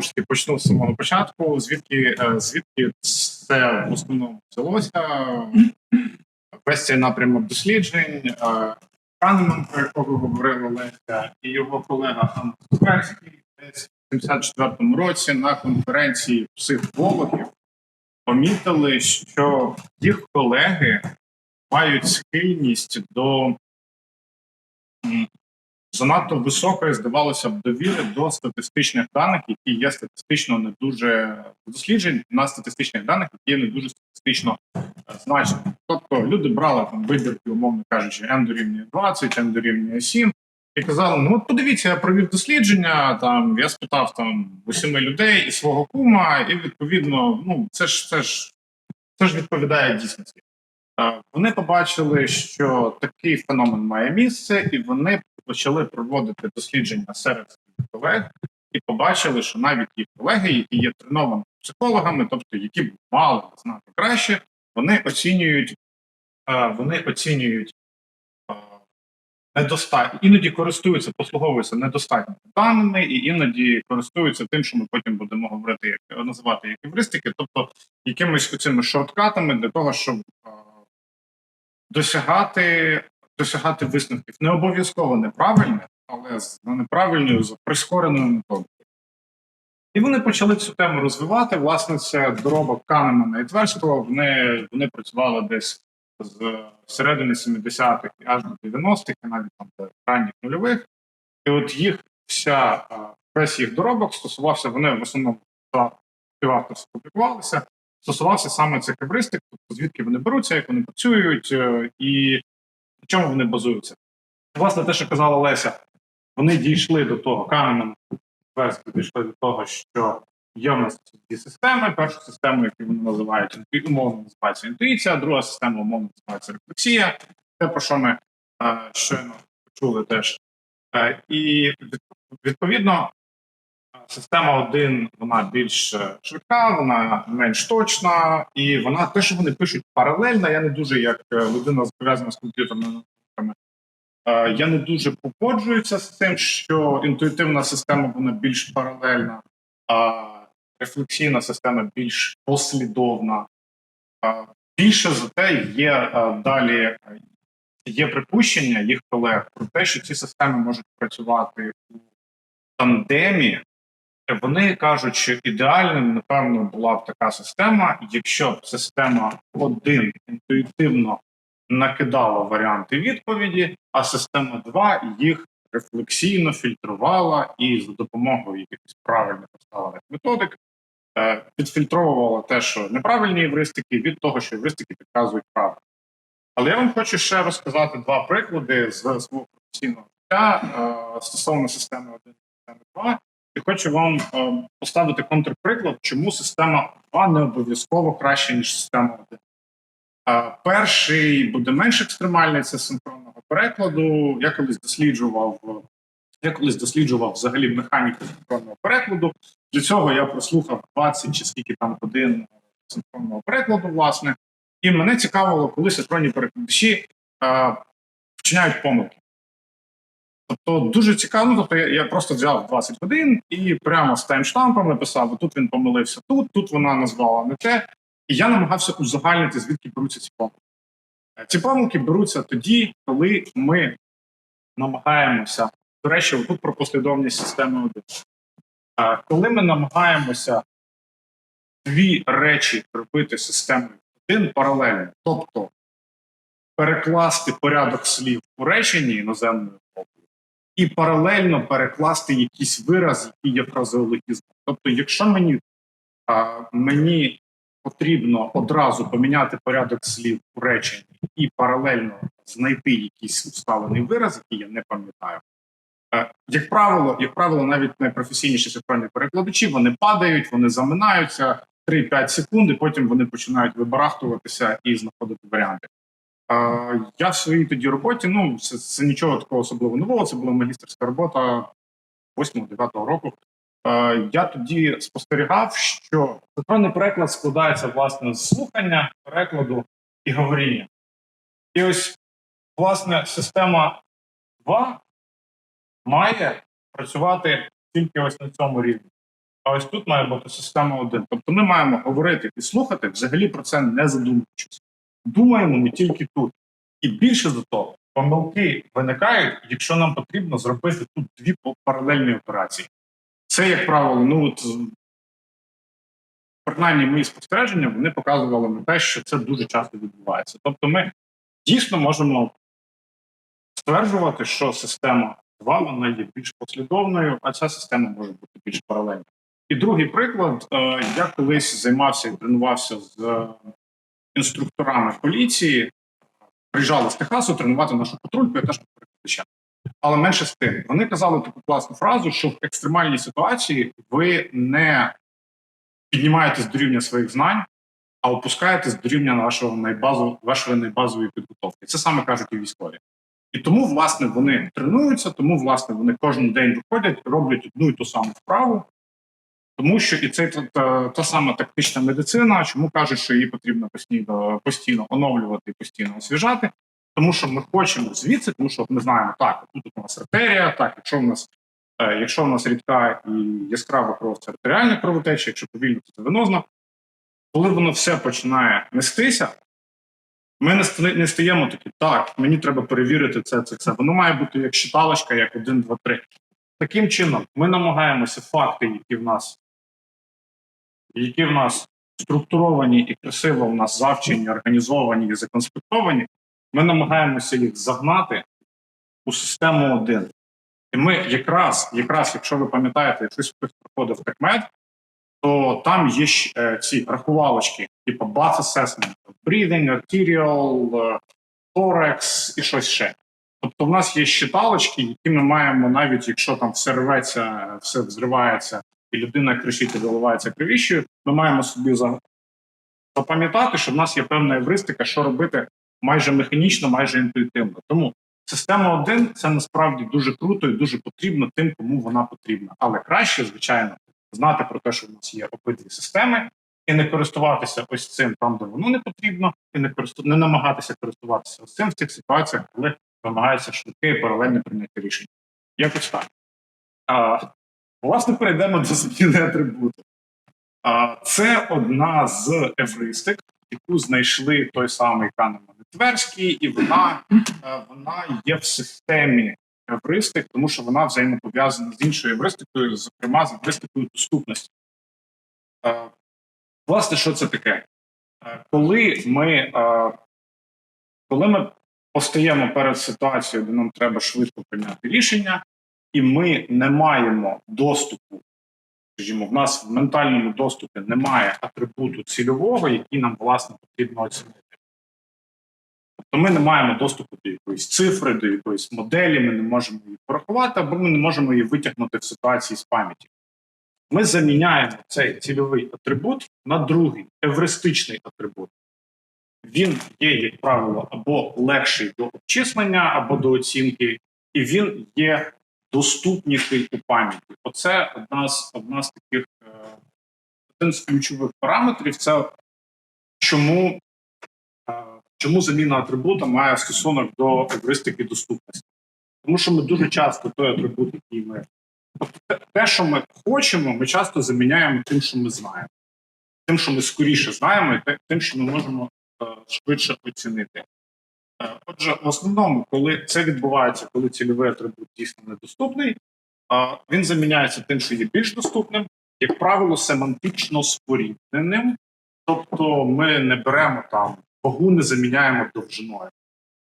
знову ж таки почну з самого початку. Звідки е, звідки це в основному взялося? Весь напрямок досліджень. Канеман, про якого говорила Леся, і його колега Анна Суперський десь в 74-му році на конференції психологів помітили, що їх колеги мають схильність до занадто високої, здавалося б, довіри до статистичних даних, які є статистично не дуже досліджень на статистичних даних, які є не дуже статистично е, значені. Тобто люди брали там вибірки, умовно кажучи, n дорівнює 20, n дорівнює 7, і казали: ну от подивіться, я провів дослідження. Там я спитав там усіми людей і свого кума, і відповідно, ну це ж це ж це ж відповідає дійсності. Е, Вони побачили, що такий феномен має місце, і вони почали проводити дослідження серед колег, і побачили, що навіть їх колеги, які є тренованими психологами, тобто які б мали знати краще, вони оцінюють, е, вони оцінюють е, недостатньо, іноді користуються, послуговуються недостатніми даними, і іноді користуються тим, що ми потім будемо говорити, як називати як евристики, тобто якимись оцими шорткатами для того, щоб е, досягати досягати висновків не обов'язково неправильних, але з неправильною з прискореною методикою. І вони почали цю тему розвивати. Власне, це доробок Канемана і Тверського. Вони, вони працювали десь з середини 70-х і аж до 90-х, і навіть там до ранніх нульових. І от їх вся весь їх доробок стосувався, вони в основному за співавторство публікувалися, стосувався саме цих евристик, тобто звідки вони беруться, як вони працюють, е, і чому вони базуються. Власне, те, що казала Леся, вони дійшли до того, Канеман Тверський дійшли до того, що є в нас дві системи. Першу систему, яку вони називають умовно називається інтуїція, друга система умовно називається рефлексія. Те, про що ми е, щойно почули теж. Е, і відповідно, система 1 вона більш е, швидка, вона менш точна, і вона те, що вони пишуть паралельно. Я не дуже як е, людина пов'язана з комп'ютерними науками. е, Я не дуже погоджуюся з тим, що інтуїтивна система вона більш паралельна, а рефлексійна система більш послідовна. Більше за те є далі є припущення їх колег про те, що ці системи можуть працювати у тандемі. Вони кажуть, що ідеальним, напевно, була б така система, якщо б система 1 інтуїтивно накидала варіанти відповіді, а система 2 їх рефлексійно фільтрувала і за допомогою якихось правильно поставлених методик е, підфільтровувала те, що неправильні евристики, від того, що евристики підказують правду. Але я вам хочу ще розказати два приклади з свого професійного життя е, стосовно системи 1 і системи 2. Хочу вам е, поставити контрприклад, чому система 2 не обов'язково краще, ніж система 1. Е, перший буде менш екстремальний, це синхронного перекладу. Я колись досліджував. е, Я колись досліджував взагалі механіку синхронного перекладу. Для цього я прослухав 20 чи скільки там годин синхронного перекладу, власне. І мене цікавило, коли синхронні перекладачі вчиняють помилки. Тобто дуже цікаво, тобто я, я просто взяв 20 годин і прямо з таймштампом написав: тут він помилився тут, тут вона назвала не те. І я намагався узагальнити, звідки беруться ці помилки. Е, Ці помилки беруться тоді, коли ми намагаємося, до речі, тут про послідовність системи 1. Е, Коли ми намагаємося дві речі робити системою 1 паралельно, тобто перекласти порядок слів у реченні іноземною мовою і паралельно перекласти якийсь вираз, який є фразеологізмом. Тобто, якщо мені, а, мені потрібно одразу поміняти порядок слів у реченні і паралельно знайти якийсь усталений вираз, який я не пам'ятаю. Е, Як правило, як правило, навіть найпрофесійніші синхронні перекладачі вони падають, вони заминаються 3-5 секунд, і потім вони починають вибарахтуватися і знаходити варіанти. Я в своїй тоді роботі, ну це, це нічого такого особливо нового. Це була магістерська робота 8-9 року. Я тоді спостерігав, що синхронний переклад складається власне з слухання, перекладу і говоріння. І ось власне система 2 має працювати тільки ось на цьому рівні. А ось тут має бути система 1. Тобто ми маємо говорити і слухати взагалі про це не задумуючись. Думаємо ми тільки тут. І більше до того, помилки виникають, якщо нам потрібно зробити тут дві паралельні операції. Це, як правило, ну от принаймні мої спостереження вони показували на те, що це дуже часто відбувається. Тобто, ми дійсно можемо стверджувати, що система 2 вона є більш послідовною, а ця система може бути більш паралельною. І другий приклад: е, я колись займався і тренувався з інструкторами поліції, приїжджали з Техасу тренувати нашу патрульку, я теж був. Але менше з тим, вони казали таку класну фразу, що в екстремальній ситуації ви не піднімаєтесь до рівня своїх знань, а опускаєтесь до рівня вашого найбазу, вашої найбазової підготовки. Це саме кажуть і військові. І тому, власне, вони тренуються, тому, власне, вони кожен день виходять, роблять одну і ту саму вправу, тому що і це та, та, сама тактична медицина, чому кажуть, що її потрібно постійно постійно оновлювати постійно освіжати, тому що ми хочемо звідси, тому що ми знаємо, так, тут у нас артерія, так, якщо в нас е, якщо в нас рідка і яскрава кров, це артеріальна кровотеча, якщо повільно, то це венозна. Коли воно все починає нестися, ми не ста- не стаємо такі, так, мені треба перевірити це, це, це. Воно має бути як щиталочка, як 1, 2, 3. Таким чином, ми намагаємося факти, які в нас, які в нас структуровані і красиво в нас завчені, організовані і законспектовані, ми намагаємося їх загнати у систему 1. І ми якраз, якраз, якщо ви пам'ятаєте, якщо хтось проходив такмет, то там є щ- е, ці рахувалочки, типу bath assessment, breathing, arterial, е, thorax і щось ще. Тобто, в нас є щиталочки, які ми маємо, навіть якщо там все рветься, все взривається, і людина кричить і виливається кривіщою, ми маємо собі запам'ятати, що в нас є певна евристика, що робити майже механічно, майже інтуїтивно. Тому система 1 це насправді дуже круто і дуже потрібно тим, кому вона потрібна. Але краще, звичайно, знати про те, що в нас є обидві системи, і не користуватися ось цим там, де воно не потрібно, і не користу... не намагатися користуватися ось цим в цих ситуаціях, коли вимагається швидке і паралельне прийняття рішень. Якось так. А, власне, перейдемо до зміни атрибуту. Це одна з евристик, яку знайшли той самий Канеман Тверський, і вона, е, вона є в системі евристик, тому що вона взаємопов'язана з іншою евристикою, зокрема з евристикою доступності. Е, Власне, що це таке? Е, Коли ми, коли ми постаємо перед ситуацією, де нам треба швидко прийняти рішення, і ми не маємо доступу, скажімо, в нас в ментальному доступі немає атрибуту цільового, який нам власне потрібно оцінити. Тобто ми не маємо доступу до якоїсь цифри, до якоїсь моделі, ми не можемо її порахувати, або ми не можемо її витягнути в ситуації з пам'яті. Ми заміняємо цей цільовий атрибут на другий евристичний атрибут. Він є, як правило, або легший до обчислення, або до оцінки, і він є доступніший у пам'яті. Оце одна з одна з таких е, один з ключових параметрів. Це чому, е, чому заміна атрибута має стосунок до евристики доступності. Тому що ми дуже часто той атрибут, який ми Тобто те- що ми хочемо, ми часто заміняємо тим, що ми знаємо, тим, що ми скоріше знаємо, і тим, що ми можемо е, швидше оцінити. Е, Отже, в основному, коли це відбувається, коли цільовий атрибут дійсно недоступний, він заміняється тим, що є більш доступним, як правило, семантично спорідненим. Тобто ми не беремо там вагу, не заміняємо довжиною.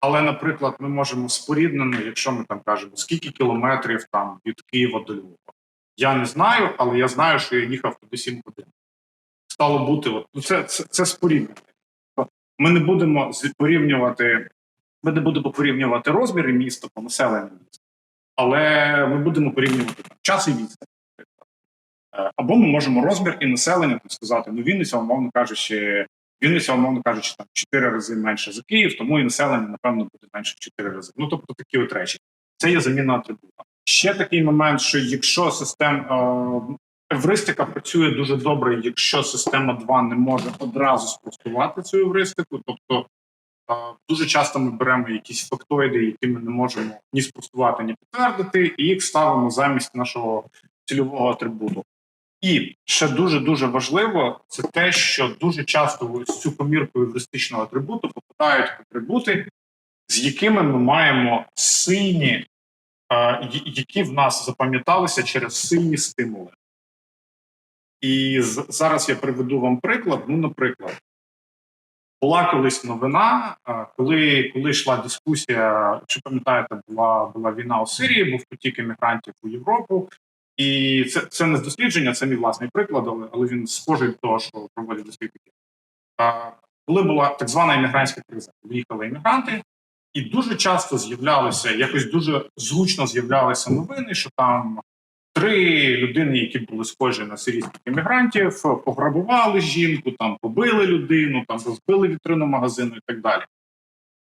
Але, наприклад, ми можемо споріднено, якщо ми там кажемо, скільки кілометрів там від Києва до Львова. Я не знаю, але я знаю, що я їхав туди 7 годин. Стало бути, от, ну це, це, це споріднення. Ми не будемо порівнювати, ми не будемо порівнювати розміри міста по населенню міста, але ми будемо порівнювати там, час і відстань. Е, Або ми можемо розмір і населення там, сказати, ну Вінниця, умовно кажучи, Вінниця, умовно кажучи, там 4 рази менше за Київ, тому і населення, напевно, буде менше в 4 рази. Ну, тобто такі от речі. Це є заміна атрибута. Ще такий момент, що якщо система евристика працює дуже добре, якщо система 2 не може одразу спростувати цю евристику, тобто дуже часто ми беремо якісь фактоїди, які ми не можемо ні спростувати, ні підтвердити, і їх ставимо замість нашого цільового атрибуту. І ще дуже дуже важливо це те, що дуже часто в цю комірку евристичного атрибуту попадають атрибути, з якими ми маємо сильні, е, які в нас запам'яталися через сильні стимули. І зараз я приведу вам приклад. Ну, наприклад, була колись новина, коли, коли йшла дискусія, якщо пам'ятаєте, була, була війна у Сирії, був потік емігрантів у Європу. І це, це не дослідження, це мій власний приклад, але, але він схожий до того, що проводять дослідники. Коли була так звана іммігрантська криза, виїхали іммігранти, і дуже часто з'являлися, якось дуже зручно з'являлися новини, що там три людини, які були схожі на сирійських іммігрантів, пограбували жінку, там побили людину, там розбили вітрину магазину і так далі.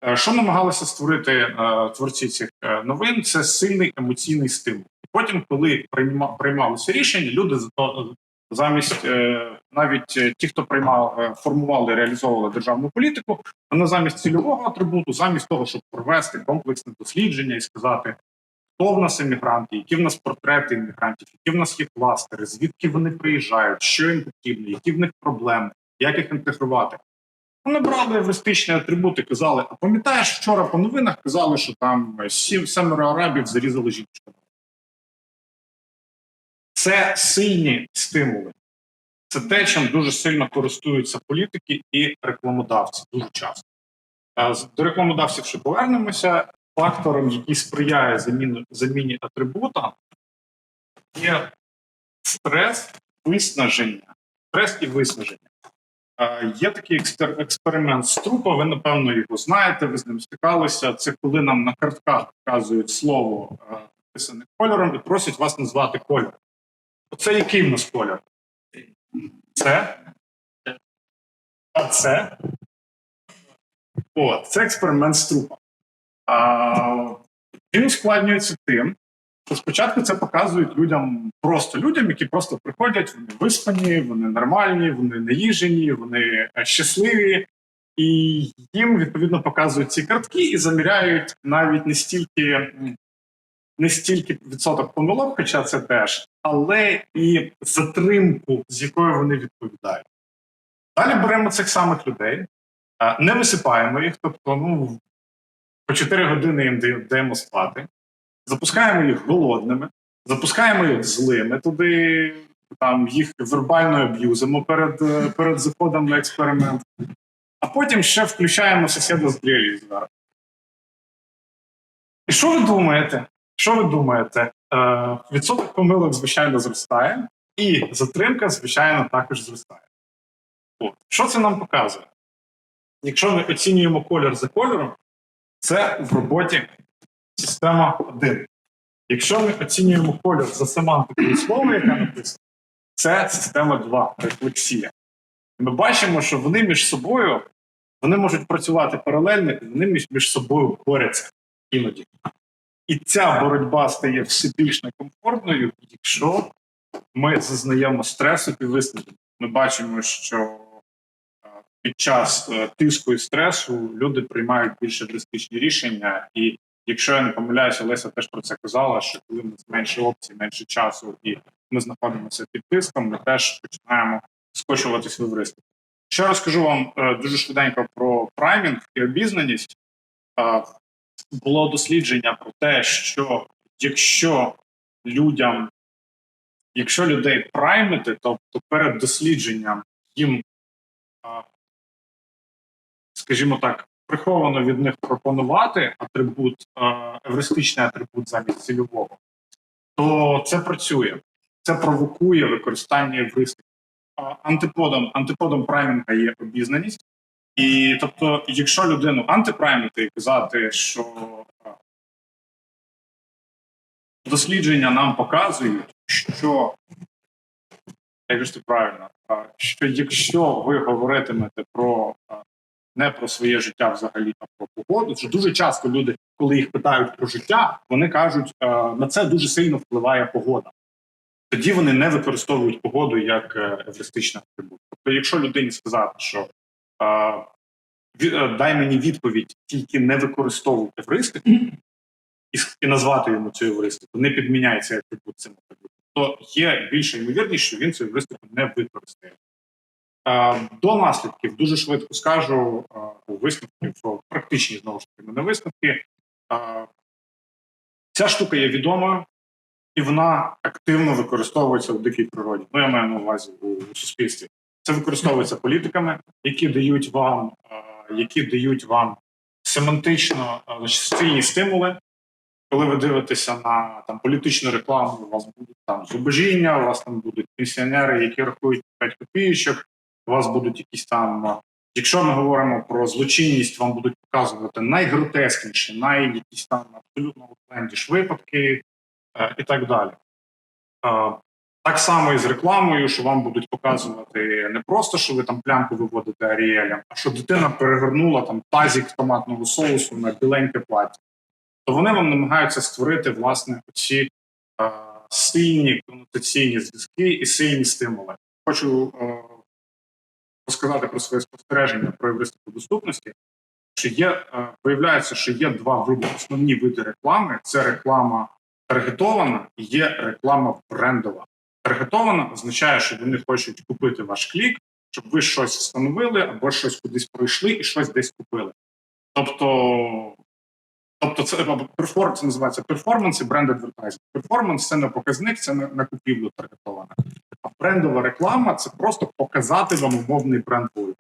Е, Що намагалися створити е, творці цих е, новин? Це сильний емоційний стимул. Потім, коли прийма- приймалося рішення, люди замість навіть ті, хто приймав, формували, реалізовували державну політику, вони замість цільового атрибуту, замість того, щоб провести комплексне дослідження і сказати, хто в нас емігранти, які в нас портрети емігрантів, які в нас є кластери, звідки вони приїжджають, що їм потрібно, які в них проблеми, як їх інтегрувати. Вони брали евристичні атрибути, казали: а пам'ятаєш, вчора по новинах казали, що там сім семеро арабів зарізали жінку. Це сильні стимули. Це те, чим дуже сильно користуються політики і рекламодавці дуже часто. До рекламодавців ще повернемося. Фактором, який сприяє заміну, заміні атрибута, є стрес, виснаження. Стрес і виснаження. Є такий експер- експеримент з трупа, ви, напевно, його знаєте, ви з ним стикалися. Це коли нам на картках показують слово, написане кольором, і просять вас назвати кольор. Оце який в нас колір? Це? А це? О, це експеримент з трупа. Він ускладнюється тим, що спочатку це показують людям, просто людям, які просто приходять, вони виспані, вони нормальні, вони наїжені, вони е, щасливі, і їм відповідно показують ці картки і заміряють навіть не стільки, не стільки відсоток помилок, хоча це теж, але і затримку, з якою вони відповідають. Далі беремо цих самих людей, е, не висипаємо їх, тобто, ну по 4 години їм даємо- спати, запускаємо їх голодними, запускаємо їх злими, туди там їх вербально аб'юзимо перед, е, перед заходом на експеримент, а потім ще включаємо сусіда з зверху. І що ви думаєте? Що ви думаєте? Е, відсоток помилок, звичайно, зростає, і затримка, звичайно, також зростає. От. Що це нам показує? Якщо ми оцінюємо колір за кольором, це в роботі система 1. Якщо ми оцінюємо колір за семантикою слова, яка написана, це система 2, рефлексія. Ми бачимо, що вони між собою вони можуть працювати паралельно, і вони між, собою борються іноді. І ця боротьба стає все більш некомфортною, якщо ми зазнаємо стресу і виснаження. Ми бачимо, що під час е, тиску і стресу люди приймають більш драстичні рішення. І якщо я не помиляюся, Леся теж про це казала, що коли в нас менше опцій, менше часу, і ми знаходимося під тиском, ми теж починаємо скочуватись в евристику. Ще розкажу вам е, дуже швиденько про праймінг і обізнаність. Е, Було дослідження про те, що якщо людям, якщо людей праймити, тобто перед дослідженням їм, скажімо так, приховано від них пропонувати атрибут, е, евристичний атрибут замість цільового, то це працює. Це провокує використання евристики. Антиподом, антиподом праймінга є обізнаність. І тобто, якщо людину антипраймити і казати, що дослідження нам показують, що як ж це правильно, що якщо ви говоритимете про не про своє життя взагалі, а про погоду, що дуже часто люди, коли їх питають про життя, вони кажуть, а, на це дуже сильно впливає погода. Тоді вони не використовують погоду як е, евристичний атрибут. Тобто, якщо людині сказати, що е, дай мені відповідь, тільки не використовуй евристику, і, назвати йому цю евристику, не підміняй цей атрибут цим атрибутом, Тобто є більша ймовірність, що він цей виступ не використає. Е, До наслідків дуже швидко скажу е, у висновків, практичні знову ж таки мене висновки. Е, Ця штука є відомою, і вона активно використовується у дикій природі. Ну, я маю на увазі у, суспільстві. Це використовується політиками, які дають вам, які дають вам семантично сильні стимули. Коли ви дивитеся на там політичну рекламу, у вас будуть там зубожіння, у вас там будуть пенсіонери, які рахують 5 копійочок, у вас будуть якісь там. е, Якщо ми говоримо про злочинність, вам будуть показувати найгротескніші, най якісь там абсолютно отлендіш випадки е, і так далі. Е, так само і з рекламою, що вам будуть показувати не просто, що ви там плямку виводите аріелем, а що дитина перевернула там тазік томатного соусу на біленьке плаття. То вони вам намагаються створити власне ці е, сильні конотаційні зв'язки і сильні стимули. Хочу е, розказати про своє спостереження про євристику доступності. Що є, е, виявляється, що є два види, основні види реклами: це реклама таргетована і є реклама брендова. Таргетована означає, що вони хочуть купити ваш клік, щоб ви щось встановили або щось кудись пройшли і щось десь купили. Тобто, тобто це перформ, це називається перформанс і бренд адвертайзинг. Перформанс це не показник, це не на купівлю таргетована. А брендова реклама це просто показати вам умовний бренд бою.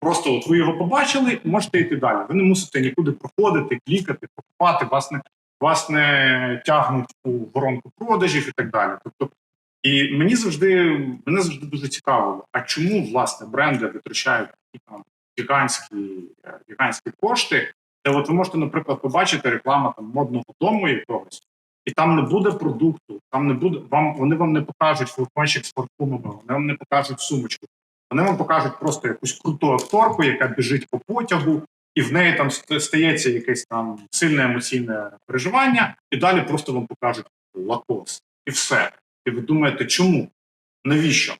Просто от ви його побачили, можете йти далі. Ви не мусите нікуди проходити, клікати, покупати, вас не, вас не тягнуть у воронку продажів і так далі. Тобто, і мені завжди мене завжди дуже цікавило, а чому власне бренди витрачають такі там гігантські, гігантські кошти, де от ви можете, наприклад, побачити реклама там модного дому якогось, і там не буде продукту, там не буде вам. Вони вам не покажуть флакончик з парфумами, вони вам не покажуть сумочку. Вони вам покажуть просто якусь круту акторку, яка біжить по потягу, і в неї там стається якесь там сильне емоційне переживання, і далі просто вам покажуть лакос. І все. І ви думаєте, чому? Навіщо?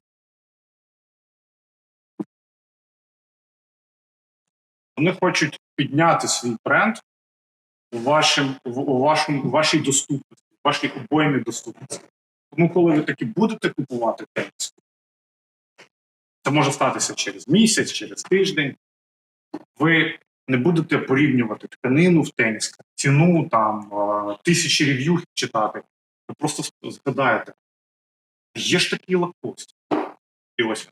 Вони хочуть підняти свій бренд у, вашим, у, вашому, у вашій доступності, у вашій обоймі доступності. Тому, коли ви таки будете купувати теніс, це може статися через місяць, через тиждень. Ви не будете порівнювати тканину в теніс, ціну там тисячі рев'ю читати. Ви просто згадаєте, є ж такий лакост. І ось.